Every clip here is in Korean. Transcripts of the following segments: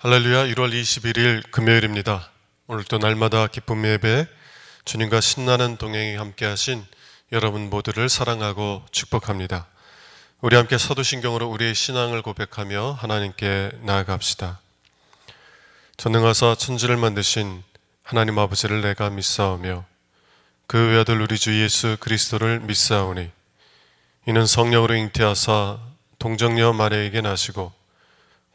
할렐루야 1월 21일 금요일입니다. 오늘도 날마다 기쁨 예배 주님과 신나는 동행이 함께 하신 여러분 모두를 사랑하고 축복합니다. 우리 함께 서두신경으로 우리의 신앙을 고백하며 하나님께 나아갑시다. 전능하사 천지를 만드신 하나님 아버지를 내가 믿사오며 그 외아들 우리 주 예수 그리스도를 믿사오니 이는 성령으로 잉태하사 동정녀 마리아에게 나시고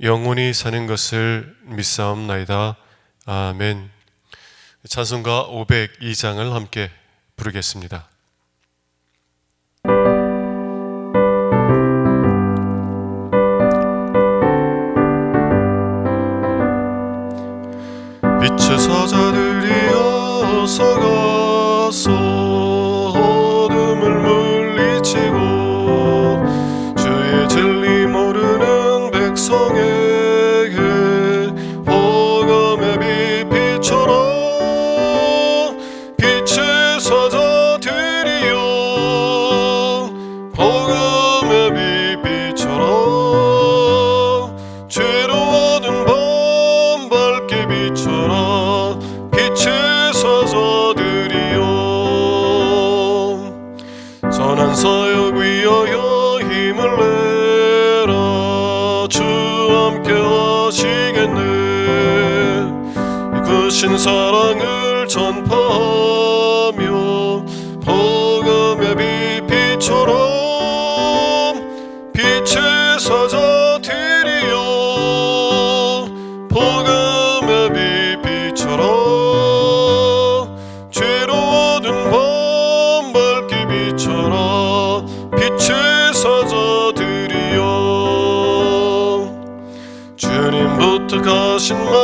영원히 사는 것을 믿사옵나이다. 아멘. 찬송가 502장을 함께 부르겠습니다. 빛의 사자들이 어서 가서 주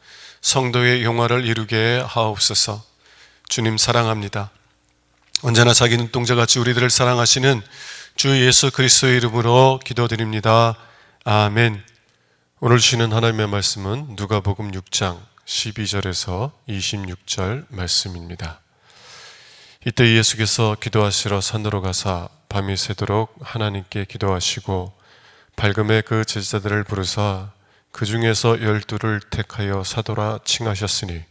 성도의 용화를 이루게 하옵소서. 주님 사랑합니다. 언제나 자기 눈동자같이 우리들을 사랑하시는 주 예수 그리스도의 이름으로 기도드립니다. 아멘. 오늘 주시는 하나님의 말씀은 누가복음 6장 12절에서 26절 말씀입니다. 이때 예수께서 기도하시러 산으로 가사 밤이 새도록 하나님께 기도하시고 밝음에 그 제자들을 부르사 그 중에서 열두를 택하여 사도라 칭하셨으니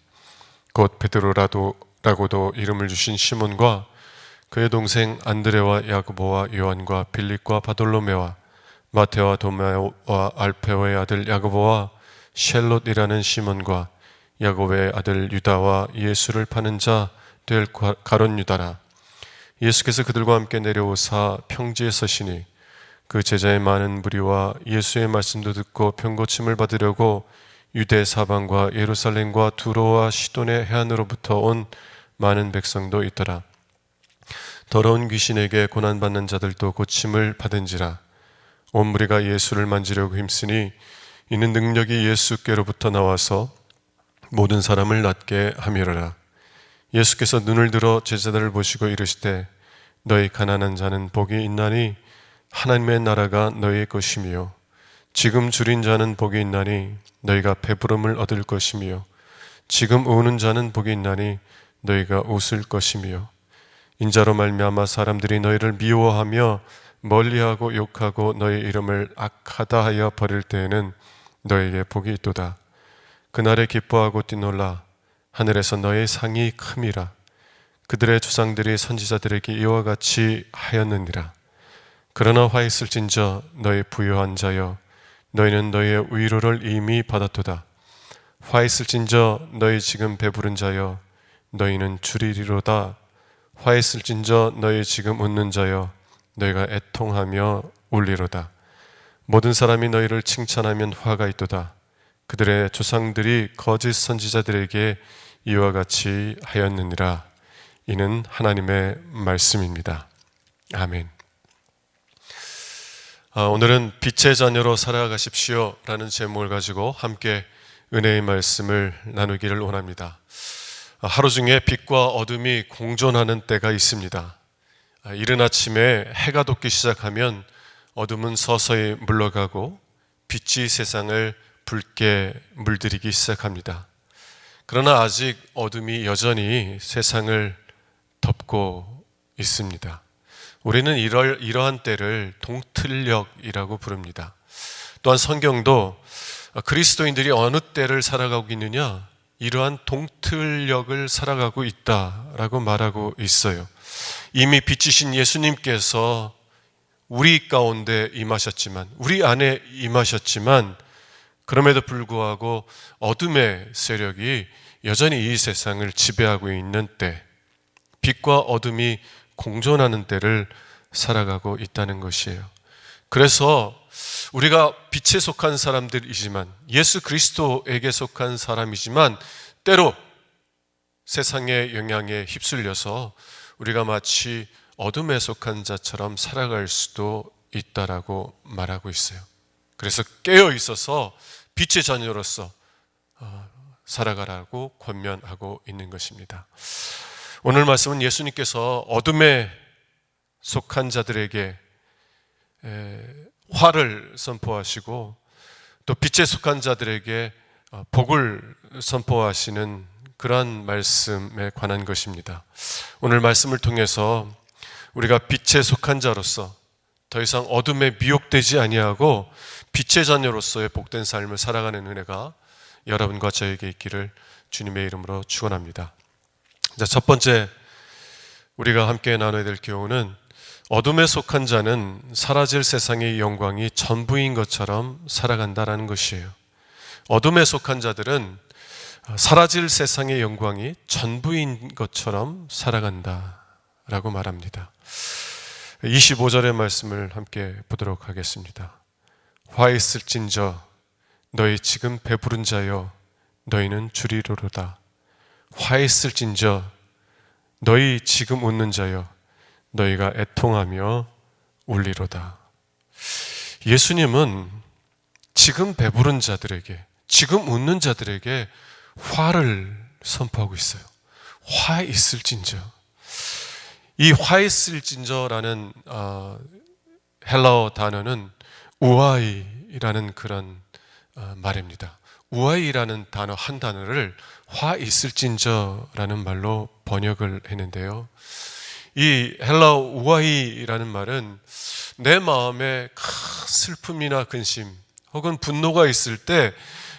곧 베드로라도 라고도 이름을 주신 시몬과 그의 동생 안드레와 야고보와 요한과 빌립과 바돌로메와 마테와 도마와 알페오의 아들 야고보와 셸롯이라는 시몬과 야고보의 아들 유다와 예수를 파는 자 될 가론 유다라. 예수께서 그들과 함께 내려오사 평지에 서시니 그 제자의 많은 무리와 예수의 말씀도 듣고 병고침을 받으려고 유대 사방과 예루살렘과 두로와 시돈의 해안으로부터 온 많은 백성도 있더라. 더러운 귀신에게 고난받는 자들도 고침을 받은지라 온 무리가 예수를 만지려고 힘쓰니 이는 능력이 예수께로부터 나와서 모든 사람을 낫게 함이로라. 예수께서 눈을 들어 제자들을 보시고 이르시되 너희 가난한 자는 복이 있나니 하나님의 나라가 너희의 것이며 지금 줄인 자는 복이 있나니 너희가 배부름을 얻을 것이며 지금 우는 자는 복이 있나니 너희가 웃을 것이며 인자로 말미암아 사람들이 너희를 미워하며 멀리하고 욕하고 너희 이름을 악하다 하여 버릴 때에는 너에게 복이 있도다. 그날에 기뻐하고 뛰놀라 하늘에서 너의 상이 큼이라. 그들의 조상들이 선지자들에게 이와 같이 하였느니라. 그러나 화 있을진저 너희 부유한 자여 너희는 너희의 위로를 이미 받았도다. 화 있을진저 너희 지금 배부른 자여 너희는 줄이리로다. 화 있을진저 너희 지금 웃는 자여 너희가 애통하며 울리로다. 모든 사람이 너희를 칭찬하면 화가 있도다. 그들의 조상들이 거짓 선지자들에게 이와 같이 하였느니라. 이는 하나님의 말씀입니다. 아멘. 아, 오늘은 빛의 자녀로 살아가십시오 라는 제목을 가지고 함께 은혜의 말씀을 나누기를 원합니다. 아, 하루 중에 빛과 어둠이 공존하는 때가 있습니다. 아, 이른 아침에 해가 돋기 시작하면 어둠은 서서히 물러가고 빛이 세상을 붉게 물들이기 시작합니다. 그러나 아직 어둠이 여전히 세상을 덮고 있습니다. 우리는 이럴, 이러한 때를 동틀력이라고 부릅니다. 또한 성경도 그리스도인들이 어느 때를 살아가고 있느냐? 이러한 동틀력을 살아가고 있다라고 말하고 있어요. 이미 빛이신 예수님께서 우리 가운데 임하셨지만, 우리 안에 임하셨지만, 그럼에도 불구하고 어둠의 세력이 여전히 이 세상을 지배하고 있는 때, 빛과 어둠이 공존하는 때를 살아가고 있다는 것이에요. 그래서 우리가 빛에 속한 사람들이지만 예수 그리스도에게 속한 사람이지만 때로 세상의 영향에 휩쓸려서 우리가 마치 어둠에 속한 자처럼 살아갈 수도 있다라고 말하고 있어요. 그래서 깨어 있어서 빛의 자녀로서 어, 살아가라고 권면하고 있는 것입니다. 오늘 말씀은 예수님께서 어둠에 속한 자들에게 화를 선포하시고 또 빛에 속한 자들에게 어, 복을 선포하시는 그러한 말씀에 관한 것입니다. 오늘 말씀을 통해서 우리가 빛에 속한 자로서 더 이상 어둠에 미혹되지 아니하고 빛의 자녀로서의 복된 삶을 살아가는 은혜가 여러분과 저에게 있기를 주님의 이름으로 축원합니다. 자, 첫 번째 우리가 함께 나눠야 될 교훈은 어둠에 속한 자는 사라질 세상의 영광이 전부인 것처럼 살아간다라는 것이에요. 어둠에 속한 자들은 사라질 세상의 영광이 전부인 것처럼 살아간다라고 말합니다. 25절의 말씀을 함께 보도록 하겠습니다. 화 있을진저 너희 지금 배부른 자여 너희는 주리로로다. 화 있을진저 너희 지금 웃는 자여 너희가 애통하며 울리로다. 예수님은 지금 배부른 자들에게, 지금 웃는 자들에게 화를 선포하고 있어요. 화 있을진저. 이 화 있을진저라는 어, 헬라어 단어는 우아이라는 그런 어, 말입니다. 우아이라는 단어 한 단어를 화 있을진저라는 말로 번역을 했는데요. 이 헬라어 우아이라는 말은 내 마음에 큰 슬픔이나 근심 혹은 분노가 있을 때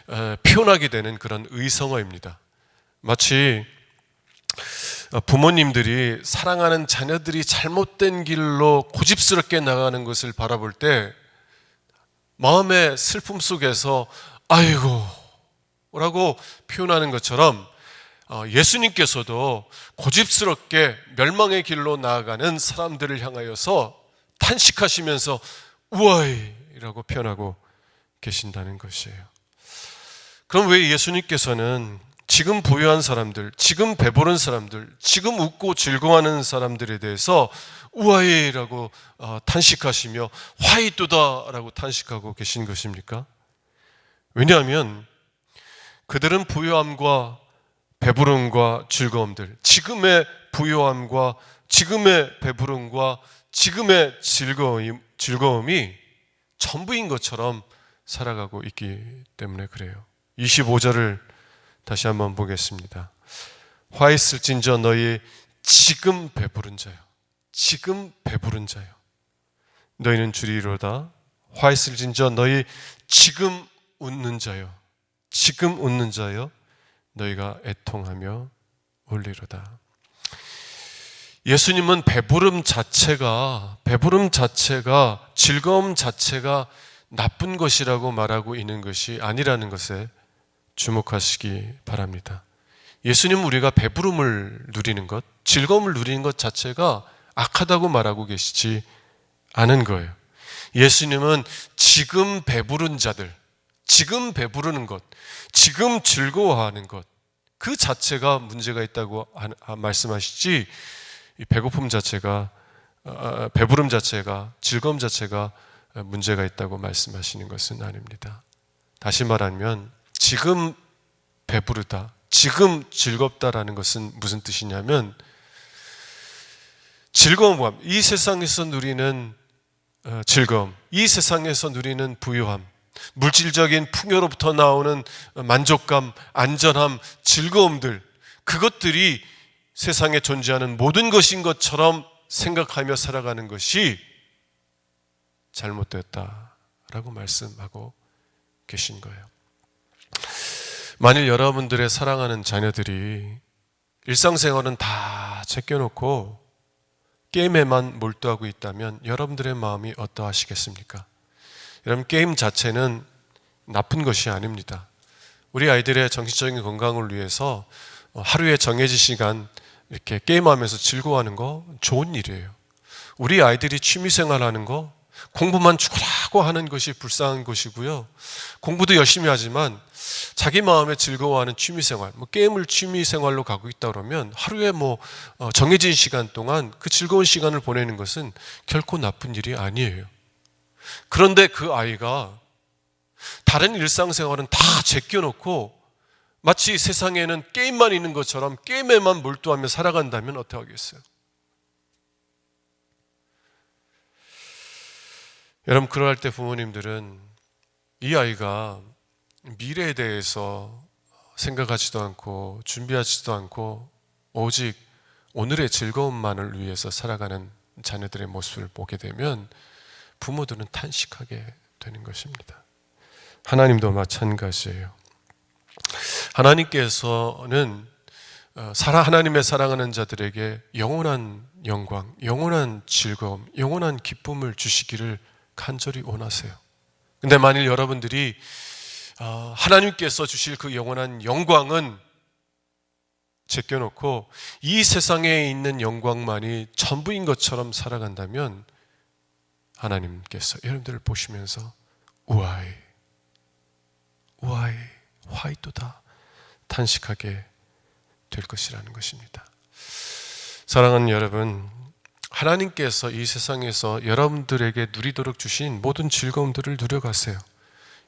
에, 표현하게 되는 그런 의성어입니다. 마치 어, 부모님들이 사랑하는 자녀들이 잘못된 길로 고집스럽게 나가는 것을 바라볼 때 마음의 슬픔 속에서 아이고 라고 표현하는 것처럼 어, 예수님께서도 고집스럽게 멸망의 길로 나아가는 사람들을 향하여서 탄식하시면서 우아이라고 표현하고 계신다는 것이에요. 그럼 왜 예수님께서는 지금 부유한 사람들, 지금 배부른 사람들, 지금 웃고 즐거워하는 사람들에 대해서 우아해라고 어, 탄식하시며 화이뚜다라고 탄식하고 계신 것입니까? 왜냐하면 그들은 부유함과 배부름과 즐거움들, 지금의 부유함과 지금의 배부름과 지금의 즐거움, 즐거움이 전부인 것처럼 살아가고 있기 때문에 그래요. 25절을 다시 한번 보겠습니다. 화 있을진저 너희 지금 배부른 자요. 지금 배부른 자요. 너희는 주리로다. 화 있을진저 너희 지금 웃는 자요. 지금 웃는 자요. 너희가 애통하며 울리로다. 예수님은 배부름 자체가 배부름 자체가 즐거움 자체가 나쁜 것이라고 말하고 있는 것이 아니라는 것에 주목하시기 바랍니다. 예수님은 우리가 배부름을 누리는 것, 즐거움을 누리는 것 자체가 악하다고 말하고 계시지 않은 거예요. 예수님은 지금 배부른 자들, 지금 배부르는 것, 지금 즐거워하는 것, 그 자체가 문제가 있다고 말씀하시지, 배고픔 자체가, 어, 배부름 자체가, 즐거움 자체가 문제가 있다고 말씀하시는 것은 아닙니다. 다시 말하면, 지금 배부르다, 지금 즐겁다라는 것은 무슨 뜻이냐면, 즐거움, 이 세상에서 누리는 어, 즐거움, 이 세상에서 누리는 부유함, 물질적인 풍요로부터 나오는 만족감, 안전함, 즐거움들, 그것들이 세상에 존재하는 모든 것인 것처럼 생각하며 살아가는 것이 잘못되었다라고 말씀하고 계신 거예요. 만일 여러분들의 사랑하는 자녀들이 일상생활은 다 제껴놓고 게임에만 몰두하고 있다면 여러분들의 마음이 어떠하시겠습니까? 여러분, 게임 자체는 나쁜 것이 아닙니다. 우리 아이들의 정신적인 건강을 위해서 하루에 정해진 시간 이렇게 게임하면서 즐거워하는 거 좋은 일이에요. 우리 아이들이 취미생활 하는 거 공부만 죽으라고 하는 것이 불쌍한 것이고요. 공부도 열심히 하지만 자기 마음에 즐거워하는 취미생활, 뭐 게임을 취미생활로 가고 있다 그러면 하루에 뭐 어, 정해진 시간 동안 그 즐거운 시간을 보내는 것은 결코 나쁜 일이 아니에요. 그런데 그 아이가 다른 일상생활은 다 제껴놓고 마치 세상에는 게임만 있는 것처럼 게임에만 몰두하며 살아간다면 어떻게 하겠어요? 여러분, 그러할 때 부모님들은 이 아이가 미래에 대해서 생각하지도 않고 준비하지도 않고 오직 오늘의 즐거움만을 위해서 살아가는 자녀들의 모습을 보게 되면 부모들은 탄식하게 되는 것입니다. 하나님도 마찬가지예요. 하나님께서는 어, 하나님의 사랑하는 자들에게 영원한 영광, 영원한 즐거움, 영원한 기쁨을 주시기를 간절히 원하세요. 근데 만일 여러분들이 어, 하나님께서 주실 그 영원한 영광은 제껴놓고 이 세상에 있는 영광만이 전부인 것처럼 살아간다면 하나님께서 여러분들을 보시면서 우아이, 우아이, 화이도다 탄식하게 될 것이라는 것입니다. 사랑하는 여러분, 하나님께서 이 세상에서 여러분들에게 누리도록 주신 모든 즐거움들을 누려가세요.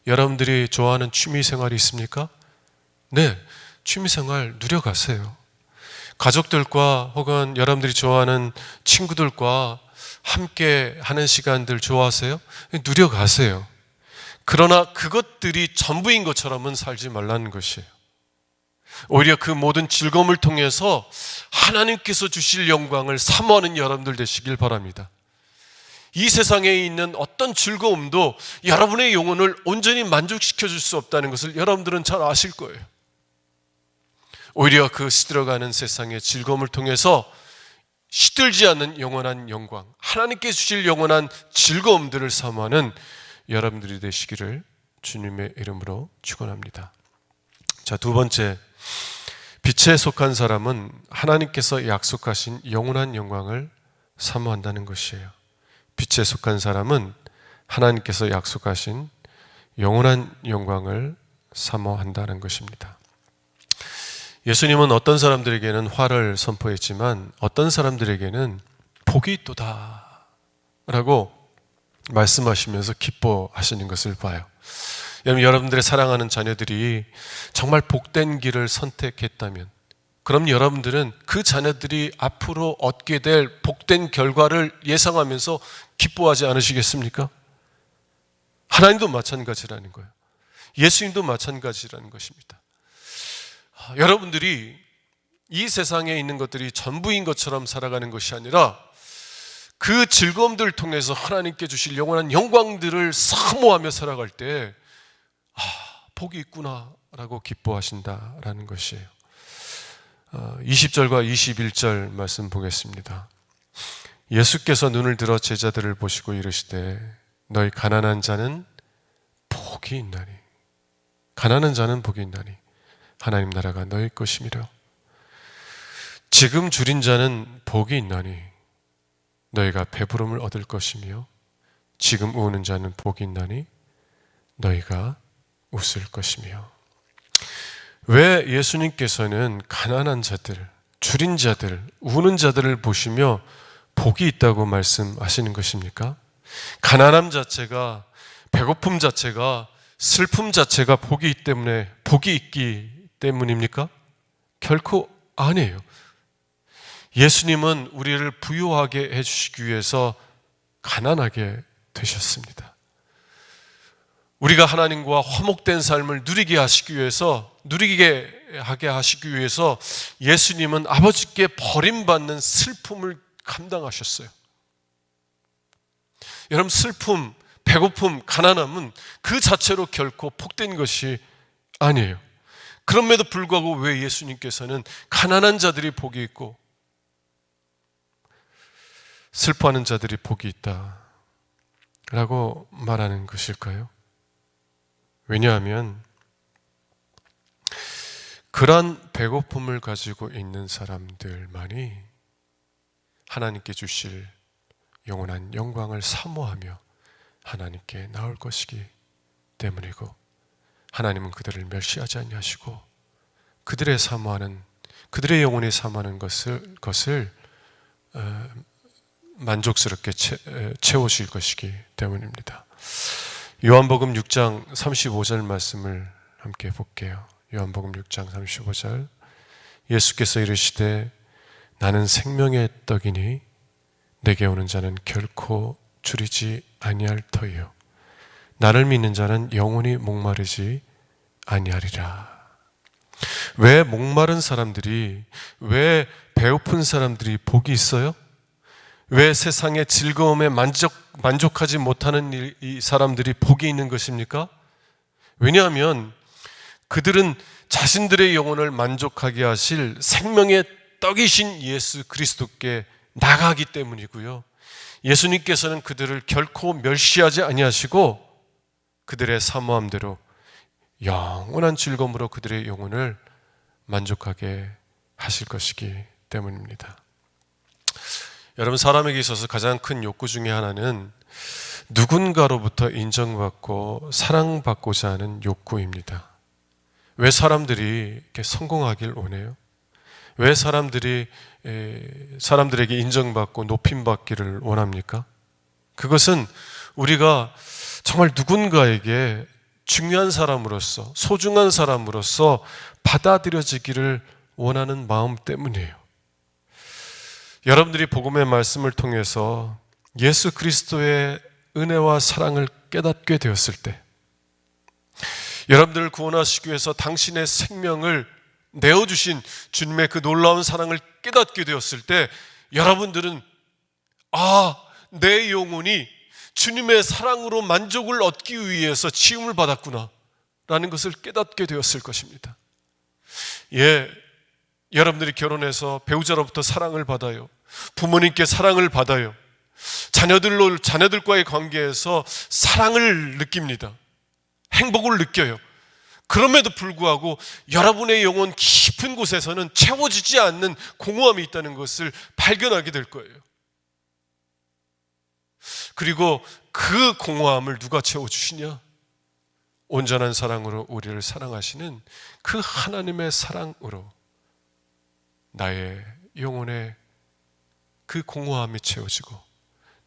여러분들이 좋아하는 취미 생활이 있습니까? 네, 취미 생활 누려가세요. 가족들과 혹은 여러분들이 좋아하는 친구들과 함께 하는 시간들 좋아하세요? 누려가세요. 그러나 그것들이 전부인 것처럼은 살지 말라는 것이에요. 오히려 그 모든 즐거움을 통해서 하나님께서 주실 영광을 사모하는 여러분들 되시길 바랍니다. 이 세상에 있는 어떤 즐거움도 여러분의 영혼을 온전히 만족시켜 줄 수 없다는 것을 여러분들은 잘 아실 거예요. 오히려 그 시들어가는 세상의 즐거움을 통해서 시들지 않는 영원한 영광, 하나님께 주실 영원한 즐거움들을 사모하는 여러분들이 되시기를 주님의 이름으로 축원합니다. 자, 두 번째. 빛에 속한 사람은 하나님께서 약속하신 영원한 영광을 사모한다는 것이에요. 빛에 속한 사람은 하나님께서 약속하신 영원한 영광을 사모한다는 것입니다. 예수님은 어떤 사람들에게는 화를 선포했지만 어떤 사람들에게는 복이 있도다 라고 말씀하시면서 기뻐하시는 것을 봐요. 여러분, 여러분들의 사랑하는 자녀들이 정말 복된 길을 선택했다면 그럼 여러분들은 그 자녀들이 앞으로 얻게 될 복된 결과를 예상하면서 기뻐하지 않으시겠습니까? 하나님도 마찬가지라는 거예요. 예수님도 마찬가지라는 것입니다. 아, 여러분들이 이 세상에 있는 것들이 전부인 것처럼 살아가는 것이 아니라 그 즐거움들을 통해서 하나님께 주실 영원한 영광들을 사모하며 살아갈 때, 아, 복이 있구나라고 기뻐하신다라는 것이에요. 20절과 어, 21절 말씀 보겠습니다. 예수께서 눈을 들어 제자들을 보시고 이르시되 너희 가난한 자는 복이 있나니 가난한 자는 복이 있나니 하나님 나라가 너희 것이미라 지금 줄인 자는 복이 있나니 너희가 배부름을 얻을 것이며 지금 우는 자는 복이 있나니 너희가 웃을 것이며 왜 예수님께서는 가난한 자들, 줄인 자들, 우는 자들을 보시며 복이 있다고 말씀하시는 것입니까? 가난함 자체가 배고픔 자체가 슬픔 자체가 복이 있기 때문에 복이 있기 때문입니까? 결코 아니에요. 예수님은 우리를 부유하게 해주시기 위해서 가난하게 되셨습니다. 우리가 하나님과 화목된 삶을 누리게 하시기 위해서 누리게 하게 하시기 위해서 예수님은 아버지께 버림받는 슬픔을 감당하셨어요. 여러분 슬픔, 배고픔, 가난함은 그 자체로 결코 복된 것이 아니에요. 그럼에도 불구하고 왜 예수님께서는 가난한 자들이 복이 있고 슬퍼하는 자들이 복이 있다 라고 말하는 것일까요? 왜냐하면 그런 배고픔을 가지고 있는 사람들만이 하나님께 주실 영원한 영광을 사모하며 하나님께 나올 것이기 때문이고 하나님은 그들을 멸시하지 아니하시고 그들의 사모하는 그들의 영혼이 사모하는 것을 것을 어, 만족스럽게 채우실 것이기 때문입니다. 요한복음 6장 35절 말씀을 함께 볼게요. 요한복음 6장 35절 예수께서 이르시되 나는 생명의 떡이니 내게 오는 자는 결코 줄이지 아니할 터이요 나를 믿는 자는 영원히 목마르지 아니하리라. 왜 목마른 사람들이 왜 배고픈 사람들이 복이 있어요? 왜 세상의 즐거움에 만족, 만족하지 못하는 이 사람들이 복이 있는 것입니까? 왜냐하면 그들은 자신들의 영혼을 만족하게 하실 생명의 떡이신 예수 그리스도께 나가기 때문이고요. 예수님께서는 그들을 결코 멸시하지 아니하시고 그들의 사모함대로 영원한 즐거움으로 그들의 영혼을 만족하게 하실 것이기 때문입니다. 여러분 사람에게 있어서 가장 큰 욕구 중에 하나는 누군가로부터 인정받고 사랑받고자 하는 욕구입니다. 왜 사람들이 이렇게 성공하길 원해요? 왜 사람들이 사람들에게 인정받고 높임받기를 원합니까? 그것은 우리가 정말 누군가에게 중요한 사람으로서 소중한 사람으로서 받아들여지기를 원하는 마음 때문이에요. 여러분들이 복음의 말씀을 통해서 예수 그리스도의 은혜와 사랑을 깨닫게 되었을 때, 여러분들을 구원하시기 위해서 당신의 생명을 내어주신 주님의 그 놀라운 사랑을 깨닫게 되었을 때 여러분들은 아, 내 영혼이 주님의 사랑으로 만족을 얻기 위해서 치움을 받았구나. 라는 것을 깨닫게 되었을 것입니다. 예, 여러분들이 결혼해서 배우자로부터 사랑을 받아요. 부모님께 사랑을 받아요. 자녀들로, 자녀들과의 관계에서 사랑을 느낍니다. 행복을 느껴요. 그럼에도 불구하고 여러분의 영혼 깊은 곳에서는 채워지지 않는 공허함이 있다는 것을 발견하게 될 거예요. 그리고 그 공허함을 누가 채워주시냐? 온전한 사랑으로 우리를 사랑하시는 그 하나님의 사랑으로 나의 영혼의 그 공허함이 채워지고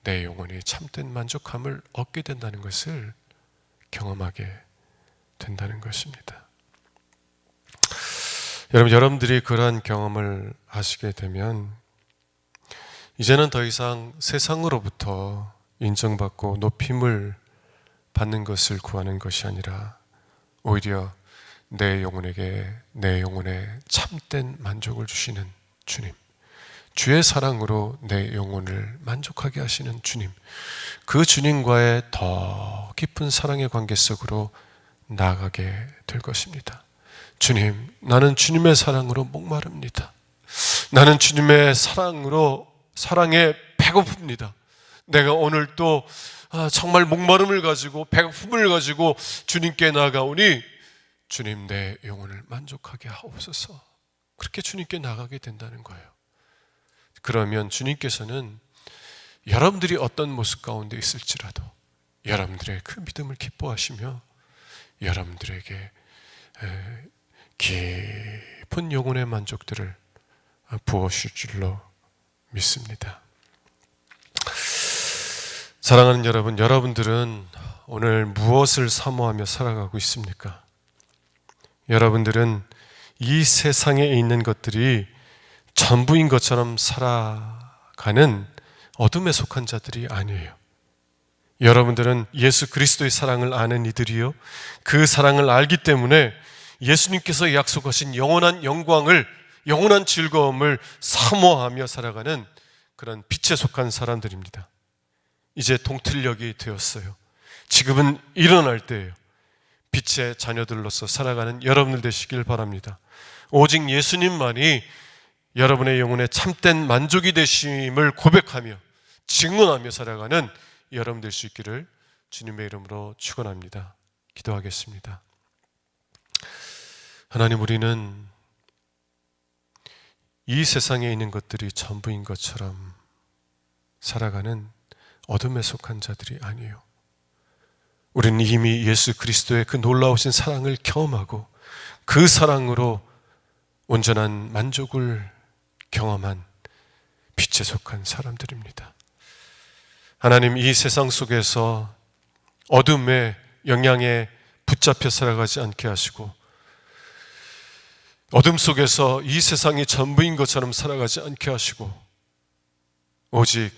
내 영혼이 참된 만족함을 얻게 된다는 것을 경험하게 된다는 것입니다. 여러분, 여러분들이 그러한 경험을 하시게 되면 이제는 더 이상 세상으로부터 인정받고 높임을 받는 것을 구하는 것이 아니라 오히려 내 영혼에게 내 영혼에 참된 만족을 주시는 주님. 주의 사랑으로 내 영혼을 만족하게 하시는 주님. 그 주님과의 더 깊은 사랑의 관계 속으로 나가게 될 것입니다. 주님, 나는 주님의 사랑으로 목마릅니다. 나는 주님의 사랑으로 사랑에 배고픕니다. 내가 오늘 또 아, 정말 목마름을 가지고 배고픔을 가지고 주님께 나가오니 주님 내 영혼을 만족하게 하옵소서. 그렇게 주님께 나가게 된다는 거예요. 그러면 주님께서는 여러분들이 어떤 모습 가운데 있을지라도 여러분들의 그 믿음을 기뻐하시며 여러분들에게 깊은 영혼의 만족들을 부어주실 줄로 믿습니다. 사랑하는 여러분, 여러분들은 오늘 무엇을 사모하며 살아가고 있습니까? 여러분들은 이 세상에 있는 것들이 전부인 것처럼 살아가는 어둠에 속한 자들이 아니에요. 여러분들은 예수 그리스도의 사랑을 아는 이들이요. 그 사랑을 알기 때문에 예수님께서 약속하신 영원한 영광을, 영원한 즐거움을 사모하며 살아가는 그런 빛에 속한 사람들입니다. 이제 동틀력이 되었어요. 지금은 일어날 때예요. 빛의 자녀들로서 살아가는 여러분들 되시길 바랍니다. 오직 예수님만이 여러분의 영혼에 참된 만족이 되심을 고백하며 증언하며 살아가는 여러분 될 수 있기를 주님의 이름으로 축원합니다. 기도하겠습니다. 하나님 우리는 이 세상에 있는 것들이 전부인 것처럼 살아가는 어둠에 속한 자들이 아니에요. 우리는 이미 예수 그리스도의 그 놀라우신 사랑을 경험하고 그 사랑으로 온전한 만족을 경험한 빛에 속한 사람들입니다. 하나님 이 세상 속에서 어둠의 영향에 붙잡혀 살아가지 않게 하시고 어둠 속에서 이 세상이 전부인 것처럼 살아가지 않게 하시고 오직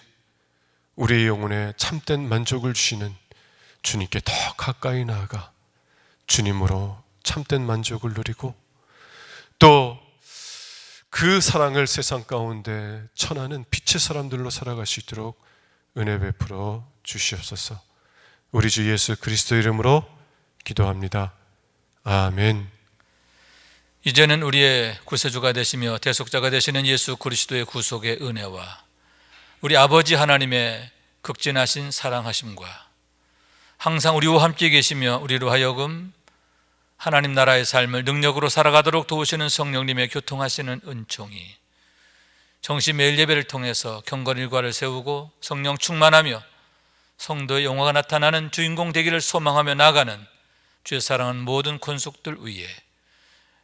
우리의 영혼에 참된 만족을 주시는 주님께 더 가까이 나아가 주님으로 참된 만족을 누리고 또 그 사랑을 세상 가운데 천하는 빛의 사람들로 살아갈 수 있도록 은혜 베풀어 주시옵소서. 우리 주 예수 그리스도 이름으로 기도합니다. 아멘. 이제는 우리의 구세주가 되시며 대속자가 되시는 예수 그리스도의 구속의 은혜와 우리 아버지 하나님의 극진하신 사랑하심과 항상 우리와 함께 계시며 우리로 하여금 하나님 나라의 삶을 능력으로 살아가도록 도우시는 성령님의 교통하시는 은총이 정시 매일 예배를 통해서 경건 일과를 세우고 성령 충만하며 성도의 영화가 나타나는 주인공 되기를 소망하며 나가는 주의 사랑하는 모든 권속들 위에